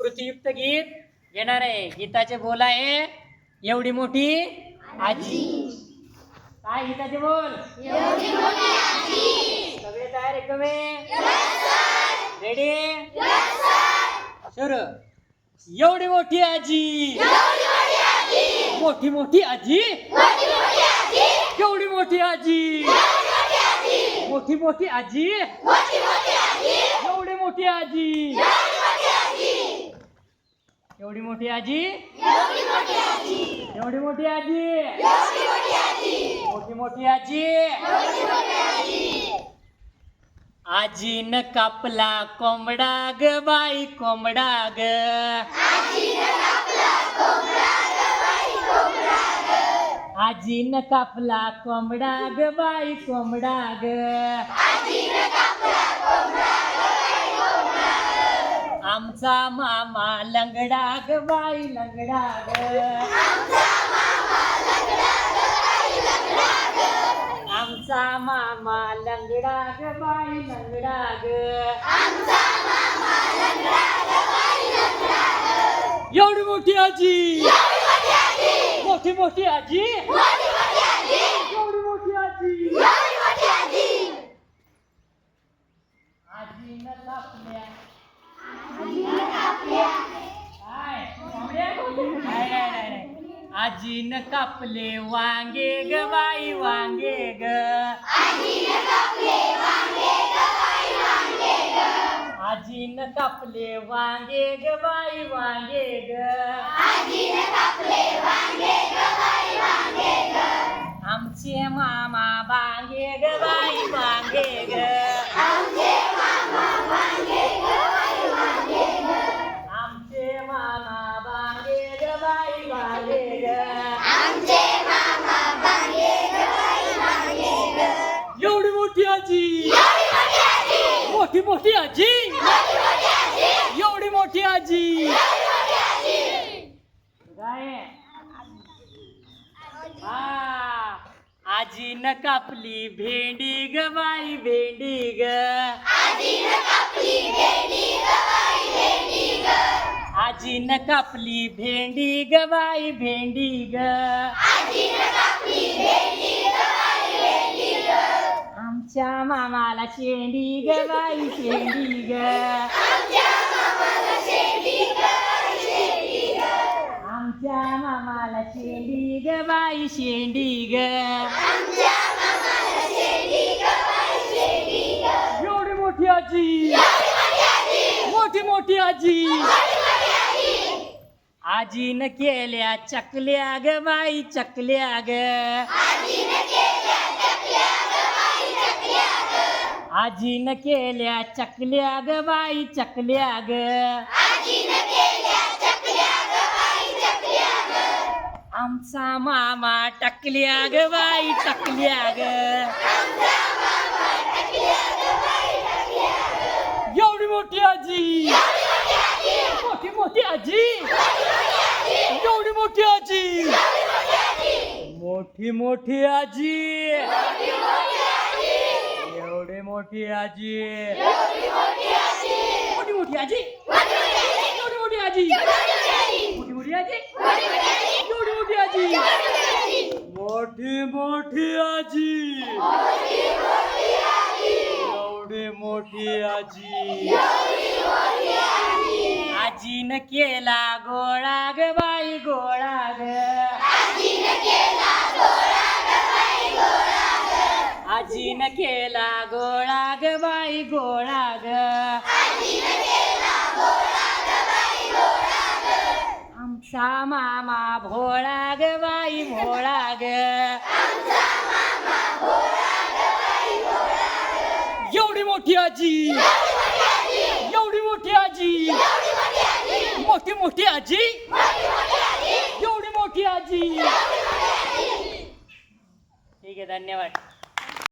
कृतीयुक्त गीत घेणार आहे. गीताचे बोल आहे. एवढी मोठी आजी. काय गीताचे बोल? सगळे तयार आहे कवे? रेडी सुरू. एवढी मोठी आजी. मोठी मोठी आजी? केवढी मोठी आजी. मोठी मोठी आजी. एवढी मोठी आजी. एवढी मोठी आजी? एवढी मोठी आजी. मोठी मोठी आजी. आजीन कापला कोंबडा ग बाई कोंबडा ग. आजीन कापला कोंबडा ग बाई कोंबडा ग. आमचा मामा लंगडा ग बाई लंगडा ग आमचा मामा लंगडा ग बाई लंगडा ग एवढी मोठी आजी. मोठी मोठी आजी. एवढी मोठी आजी. आजीनं कापल्या काय? कोंबड्या? कापले वांगे ग बाई वांगे ग आजीन कापले वांगे ग बाई वांगे ग आमचे मामा बांगे ग बाई बांगे ग आमचे मामा बांगे ग बाई बांगे ग एवढी मोठी आजी मोठी मोठी आजी एवढी मोठी आजी काय हा कापली भेंडी ग बाई भेंडी ग आजीनं कापली भेंडी ग बाई भेंडी ग. आमच्या मामाला शेंडी ग बाई शेंडी ग. आमच्या मामाला शेंडी ग बाई शेंडी ग. एवढी मोठी आजी. मोठी मोठी आजी. आजीन केल्या चकल्या ग बाई चकल्या ग. आजीन केल्या चकल्या ग बाई चकल्या ग. आमचा मामा टकल्या ग बाई टकल्या ग. एवढी मोठी आजी मोठी मोठी आजी एवढी मोठी आजी. मोठी मोठी आजी. एवढी मोठी आजी. मोठी मोठी आजी. एवढी मोठी आजी. मोठी मोठी आजी. एवढी मोठी आजी. मोठी मोठी आजी. एवढी मोठी आजी. आजीन केला गोळा ग बाई गोळा ग आजीन केला गोळा ग बाई गोळा ग आमचा मामा भोळा ग बाई भोळा ग एवढी मोठी आजी. एवढी मोठी आजी. मोठी मोठी आजी. एवढी मोठी आजी. ठीक आहे धन्यवाद.